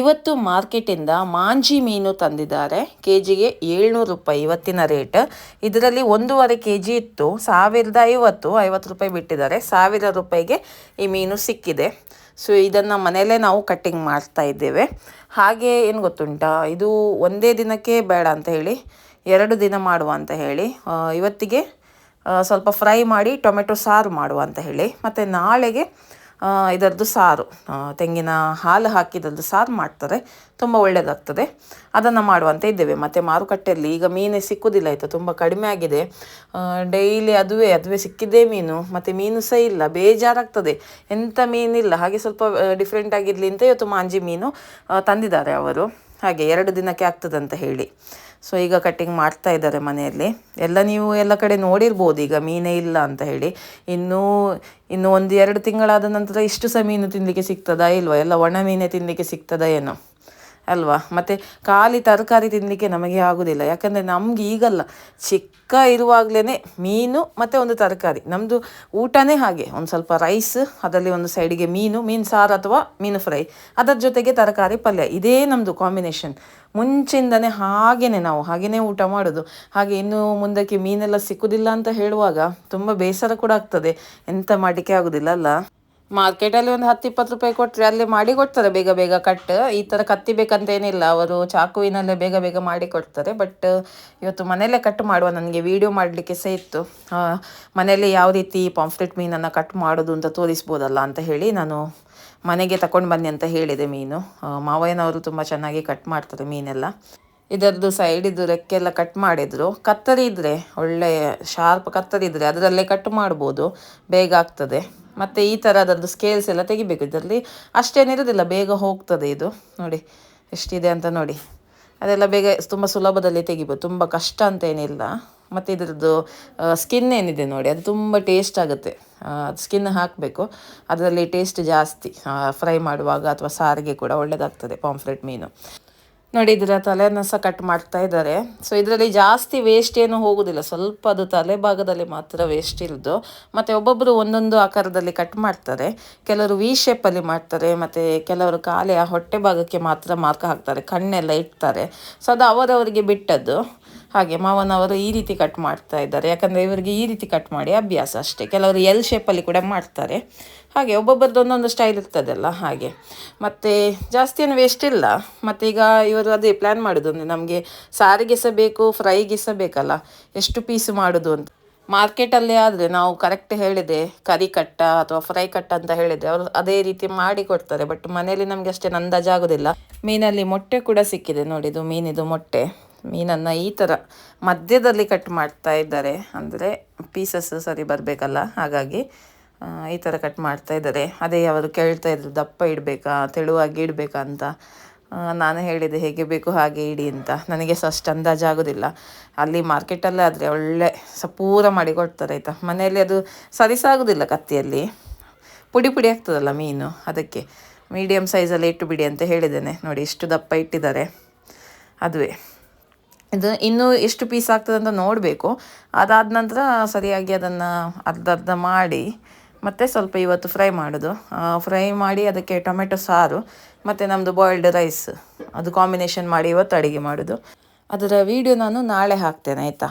ಇವತ್ತು ಮಾರ್ಕೆಟಿಂದ ಮಾಂಜಿ ಮೀನು ತಂದಿದ್ದಾರೆ. ಕೆ ಜಿಗೆ ಏಳ್ನೂರು ರೂಪಾಯಿ ಇವತ್ತಿನ ರೇಟ್. ಇದರಲ್ಲಿ ಒಂದೂವರೆ ಕೆ ಜಿ ಇತ್ತು. ಸಾವಿರದ ಐವತ್ತು ಐವತ್ತು ರೂಪಾಯಿ ಬಿಟ್ಟಿದ್ದಾರೆ. ಸಾವಿರ ರೂಪಾಯಿಗೆ ಈ ಮೀನು ಸಿಕ್ಕಿದೆ. ಸೊ, ಇದನ್ನು ಮನೆಯಲ್ಲೇ ನಾವು ಕಟ್ಟಿಂಗ್ ಮಾಡ್ತಾ ಇದ್ದೇವೆ. ಹಾಗೆ ಏನು ಗೊತ್ತುಂಟಾ? ಇದು ಒಂದೇ ದಿನಕ್ಕೆ ಬೇಡ ಅಂತ ಹೇಳಿ, ಎರಡು ದಿನ ಮಾಡುವ ಅಂತ ಹೇಳಿ ಇವತ್ತಿಗೆ ಸ್ವಲ್ಪ ಫ್ರೈ ಮಾಡಿ ಟೊಮೆಟೊ ಸಾರು ಮಾಡುವ ಅಂತ ಹೇಳಿ, ಮತ್ತು ನಾಳೆಗೆ ಇದರದ್ದು ಸಾರು. ತೆಂಗಿನ ಹಾಲು ಹಾಕಿದ್ರದ್ದು ಸಾರು ಮಾಡ್ತಾರೆ. ತುಂಬ ಒಳ್ಳೆಯದಾಗ್ತದೆ ಅದನ್ನು ಮಾಡುವಂತ ಇದ್ದೇವೆ. ಮತ್ತು ಮಾರುಕಟ್ಟೆಯಲ್ಲಿ ಈಗ ಮೀನೇ ಸಿಕ್ಕುವುದಿಲ್ಲ ಆಯಿತು. ತುಂಬ ಕಡಿಮೆ ಆಗಿದೆ. ಡೈಲಿ ಅದುವೇ ಅದುವೇ ಸಿಕ್ಕಿದ್ದೇ ಮೀನು. ಮತ್ತು ಮೀನು ಸಹ ಇಲ್ಲ. ಬೇಜಾರಾಗ್ತದೆ. ಎಂಥ ಮೀನಿಲ್ಲ. ಹಾಗೆ ಸ್ವಲ್ಪ ಡಿಫ್ರೆಂಟ್ ಆಗಿರಲಿ ಅಂತ ಇವತ್ತು ಮಾಂಜಿ ಮೀನು ತಂದಿದ್ದಾರೆ ಅವರು. ಹಾಗೆ ಎರಡು ದಿನಕ್ಕೆ ಆಗ್ತದಂತ ಹೇಳಿ. ಸೊ ಈಗ ಕಟ್ಟಿಂಗ್ ಮಾಡ್ತಾ ಇದ್ದಾರೆ ಮನೆಯಲ್ಲಿ. ಎಲ್ಲ ನೀವು ಎಲ್ಲ ಕಡೆ ನೋಡಿರ್ಬೋದು, ಈಗ ಮೀನೇ ಇಲ್ಲ ಅಂತ ಹೇಳಿ. ಇನ್ನೂ, ಇನ್ನು ಒಂದು ಎರಡು ತಿಂಗಳಾದ ನಂತರ ಇಷ್ಟು ಸಹ ಮೀನು ತಿನ್ನಲಿಕ್ಕೆ ಸಿಗ್ತದಾ ಇಲ್ವಾ? ಎಲ್ಲ ಒಣ ಮೀನೇ ತಿನ್ನಲಿಕ್ಕೆ ಸಿಗ್ತದಾ ಏನೋ? ಅಲ್ವಾ? ಮತ್ತು ಖಾಲಿ ತರಕಾರಿ ತಿನ್ನಲಿಕ್ಕೆ ನಮಗೆ ಆಗೋದಿಲ್ಲ. ಯಾಕಂದರೆ ನಮ್ಗೆ ಈಗಲ್ಲ, ಚಿಕ್ಕ ಇರುವಾಗಲೇ ಮೀನು ಮತ್ತು ಒಂದು ತರಕಾರಿ. ನಮ್ಮದು ಊಟನೇ ಹಾಗೆ. ಒಂದು ಸ್ವಲ್ಪ ರೈಸ್ ಅದರಲ್ಲಿ ಒಂದು ಸೈಡಿಗೆ ಮೀನು ಮೀನು ಸಾರು ಅಥವಾ ಮೀನು ಫ್ರೈ ಅದರ ಜೊತೆಗೆ ತರಕಾರಿ ಪಲ್ಯ. ಇದೇ ನಮ್ಮದು ಕಾಂಬಿನೇಷನ್ ಮುಂಚಿಂದನೇ ಹಾಗೆಯೇ ನಾವು ಹಾಗೆಯೇ ಊಟ ಮಾಡೋದು. ಹಾಗೆ ಇನ್ನು ಮುಂದಕ್ಕೆ ಮೀನೆಲ್ಲ ಸಿಕ್ಕುದಿಲ್ಲ ಅಂತ ಹೇಳುವಾಗ ತುಂಬ ಬೇಸರ ಕೂಡ ಆಗ್ತದೆ. ಎಂತ ಮಾಡಲಿಕ್ಕೆ ಆಗೋದಿಲ್ಲ ಅಲ್ಲ? ಮಾರ್ಕೆಟಲ್ಲಿ ಒಂದು ಹತ್ತು, ಇಪ್ಪತ್ತು ರೂಪಾಯಿ ಕೊಟ್ಟರೆ ಅಲ್ಲಿ ಮಾಡಿ ಕೊಡ್ತಾರೆ ಬೇಗ ಬೇಗ ಕಟ್. ಈ ಥರ ಕತ್ತಿ ಬೇಕಂತೇನಿಲ್ಲ. ಅವರು ಚಾಕುವಿನಲ್ಲೇ ಬೇಗ ಬೇಗ ಮಾಡಿ ಕೊಡ್ತಾರೆ. ಬಟ್ ಇವತ್ತು ಮನೆಯಲ್ಲೇ ಕಟ್ ಮಾಡುವ. ನನಗೆ ವಿಡಿಯೋ ಮಾಡಲಿಕ್ಕೆ ಸಹ ಇತ್ತು. ಮನೆಯಲ್ಲಿ ಯಾವ ರೀತಿ ಪಾಂಫ್ಲೆಟ್ ಮೀನನ್ನು ಕಟ್ ಮಾಡೋದು ಅಂತ ತೋರಿಸ್ಬೋದಲ್ಲ ಅಂತ ಹೇಳಿ ನಾನು ಮನೆಗೆ ತಗೊಂಡು ಬನ್ನಿ ಅಂತ ಹೇಳಿದೆ ಮೀನು. ಮಾವಯ್ಯನವರು ತುಂಬ ಚೆನ್ನಾಗಿ ಕಟ್ ಮಾಡ್ತಾರೆ ಮೀನೆಲ್ಲ. ಇದರದ್ದು ಸೈಡಿದ್ದು ರೆಕ್ಕೆಲ್ಲ ಕಟ್ ಮಾಡಿದ್ರು. ಕತ್ತರಿ ಇದ್ದರೆ ಒಳ್ಳೆ ಶಾರ್ಪ್ ಕತ್ತರಿ ಇದ್ದರೆ ಅದರಲ್ಲೇ ಕಟ್ ಮಾಡ್ಬೋದು. ಬೇಗ ಆಗ್ತದೆ. ಮತ್ತು ಈ ಥರ ಅದರದ್ದು ಸ್ಕೇಲ್ಸ್ ಎಲ್ಲ ತೆಗಿಬೇಕು. ಇದರಲ್ಲಿ ಅಷ್ಟೇನಿರೋದಿಲ್ಲ ಬೇಗ ಹೋಗ್ತದೆ ಇದು. ನೋಡಿ, ಎಷ್ಟಿದೆ ಅಂತ ನೋಡಿ. ಅದೆಲ್ಲ ಬೇಗ ತುಂಬ ಸುಲಭದಲ್ಲಿ ತೆಗಿಬೋದು. ತುಂಬ ಕಷ್ಟ ಅಂತ ಏನಿಲ್ಲ. ಮತ್ತು ಇದರದ್ದು ಸ್ಕಿನ್ ಏನಿದೆ ನೋಡಿ. ಅದು ತುಂಬ ಟೇಸ್ಟ್ ಆಗುತ್ತೆ. ಸ್ಕಿನ್ ಹಾಕಬೇಕು. ಅದರಲ್ಲಿ ಟೇಸ್ಟ್ ಜಾಸ್ತಿ. ಫ್ರೈ ಮಾಡುವಾಗ ಅಥವಾ ಸಾರಿಗೆ ಕೂಡ ಒಳ್ಳೆಯದಾಗ್ತದೆ ಪಾಂಫ್ರೆಟ್ ಮೀನು. ನೋಡಿ, ಇದರ ತಲೆಯನ್ನು ಸಹ ಕಟ್ ಮಾಡ್ತಾ ಇದ್ದಾರೆ. ಸೊ ಇದರಲ್ಲಿ ಜಾಸ್ತಿ ವೇಸ್ಟ್ ಏನು ಹೋಗುದಿಲ್ಲ. ಸ್ವಲ್ಪ ಅದು ತಲೆ ಭಾಗದಲ್ಲಿ ಮಾತ್ರ ವೇಸ್ಟ್ ಇರೋದು. ಮತ್ತು ಒಬ್ಬೊಬ್ಬರು ಒಂದೊಂದು ಆಕಾರದಲ್ಲಿ ಕಟ್ ಮಾಡ್ತಾರೆ. ಕೆಲವರು ವಿ ಶೇಪಲ್ಲಿ ಮಾಡ್ತಾರೆ, ಮತ್ತು ಕೆಲವರು ಕಾಲೆಯ ಹೊಟ್ಟೆ ಭಾಗಕ್ಕೆ ಮಾತ್ರ ಮಾರ್ಕ್ ಹಾಕ್ತಾರೆ, ಕಣ್ಣೆಲ್ಲ ಇಡ್ತಾರೆ. ಸೊ ಅದು ಅವರವರಿಗೆ ಬಿಟ್ಟದ್ದು. ಹಾಗೆ ಮಾವನವರು ಈ ರೀತಿ ಕಟ್ ಮಾಡ್ತಾ ಇದ್ದಾರೆ. ಯಾಕಂದರೆ ಇವರಿಗೆ ಈ ರೀತಿ ಕಟ್ ಮಾಡಿ ಅಭ್ಯಾಸ ಅಷ್ಟೇ. ಕೆಲವರು ಎಲ್ ಶೇಪಲ್ಲಿ ಕೂಡ ಮಾಡ್ತಾರೆ. ಹಾಗೆ ಒಬ್ಬೊಬ್ಬರದ್ದು ಒಂದೊಂದು ಸ್ಟೈಲ್ ಇರ್ತದಲ್ಲ ಹಾಗೆ. ಮತ್ತು ಜಾಸ್ತಿ ಏನು ವೇಸ್ಟ್ ಇಲ್ಲ. ಮತ್ತು ಈಗ ಇವರು ಅದೇ ಪ್ಲ್ಯಾನ್ ಮಾಡೋದು ಅಂದರೆ ನಮಗೆ ಸಾರಿಗೆ ಸಹ ಬೇಕು ಫ್ರೈಗೆ ಸಹ ಬೇಕಲ್ಲ. ಎಷ್ಟು ಪೀಸ್ ಮಾಡೋದು ಅಂತ. ಮಾರ್ಕೆಟಲ್ಲೇ ಆದರೆ ನಾವು ಕರೆಕ್ಟ್ ಹೇಳಿದೆ, ಕರಿ ಕಟ್ಟ ಅಥವಾ ಫ್ರೈ ಕಟ್ಟ ಅಂತ ಹೇಳಿದೆ. ಅವರು ಅದೇ ರೀತಿ ಮಾಡಿ ಕೊಡ್ತಾರೆ. ಬಟ್ ಮನೆಯಲ್ಲಿ ನಮಗೆ ಅಷ್ಟೇನು ಅಂದಾಜಾಗೋದಿಲ್ಲ. ಮೀನಲ್ಲಿ ಮೊಟ್ಟೆ ಕೂಡ ಸಿಕ್ಕಿದೆ ನೋಡಿದು ಮೀನಿದು ಮೊಟ್ಟೆ. ಮೀನನ್ನು ಈ ಥರ ಮಧ್ಯದಲ್ಲಿ ಕಟ್ ಮಾಡ್ತಾ ಇದ್ದಾರೆ. ಅಂದರೆ ಪೀಸಸ್ ಸರಿ ಬರಬೇಕಲ್ಲ? ಹಾಗಾಗಿ ಈ ಥರ ಕಟ್ ಮಾಡ್ತಾ ಇದ್ದಾರೆ. ಅದೇ ಅವರು ಕೇಳ್ತಾ ಇದ್ರು, ದಪ್ಪ ಇಡಬೇಕಾ, ತೆಳುವಾಗಿ ಇಡಬೇಕಾ ಅಂತ. ನಾನು ಹೇಳಿದೆ, ಹೇಗೆ ಬೇಕು ಹಾಗೆ ಇಡಿ ಅಂತ. ನನಗೆ ಸಹ ಅಷ್ಟು ಅಂದಾಜಾಗೋದಿಲ್ಲ ಅಲ್ಲಿ ಮಾರ್ಕೆಟಲ್ಲೇ ಆದರೆ ಒಳ್ಳೆ ಸಪೂರ ಮಾಡಿ ಕೊಡ್ತಾರೆ, ಆಯಿತಾ? ಮನೆಯಲ್ಲಿ ಅದು ಸರಿಸಾಗೋದಿಲ್ಲ ಕತ್ತಿಯಲ್ಲಿ. ಪುಡಿ ಪುಡಿ ಆಗ್ತದಲ್ಲ ಮೀನು? ಅದಕ್ಕೆ. ಮೀಡಿಯಮ್ ಸೈಜಲ್ಲಿ ಇಟ್ಟು ಬಿಡಿ ಅಂತ ಹೇಳಿದ್ದೇನೆ. ನೋಡಿ, ಇಷ್ಟು ದಪ್ಪ ಇಟ್ಟಿದ್ದಾರೆ. ಅದುವೇ. ಇದು ಇನ್ನೂ ಎಷ್ಟು ಪೀಸ್ ಆಗ್ತದೆ ಅಂತ ನೋಡಬೇಕು. ಅದಾದ ನಂತರ ಸರಿಯಾಗಿ ಅದನ್ನು ಅರ್ಧ ಅರ್ಧ ಮಾಡಿ, ಮತ್ತು ಸ್ವಲ್ಪ ಇವತ್ತು ಫ್ರೈ ಮಾಡೋದು. ಫ್ರೈ ಮಾಡಿ ಅದಕ್ಕೆ ಟೊಮೆಟೊ ಸಾರು, ಮತ್ತು ನಮ್ಮದು ಬಾಯ್ಲ್ಡ್ ರೈಸ್ ಅದು ಕಾಂಬಿನೇಷನ್ ಮಾಡಿ ಇವತ್ತು ಅಡುಗೆ ಮಾಡೋದು. ಅದರ ವಿಡಿಯೋ ನಾನು ನಾಳೆ ಹಾಕ್ತೇನೆ, ಆಯಿತಾ?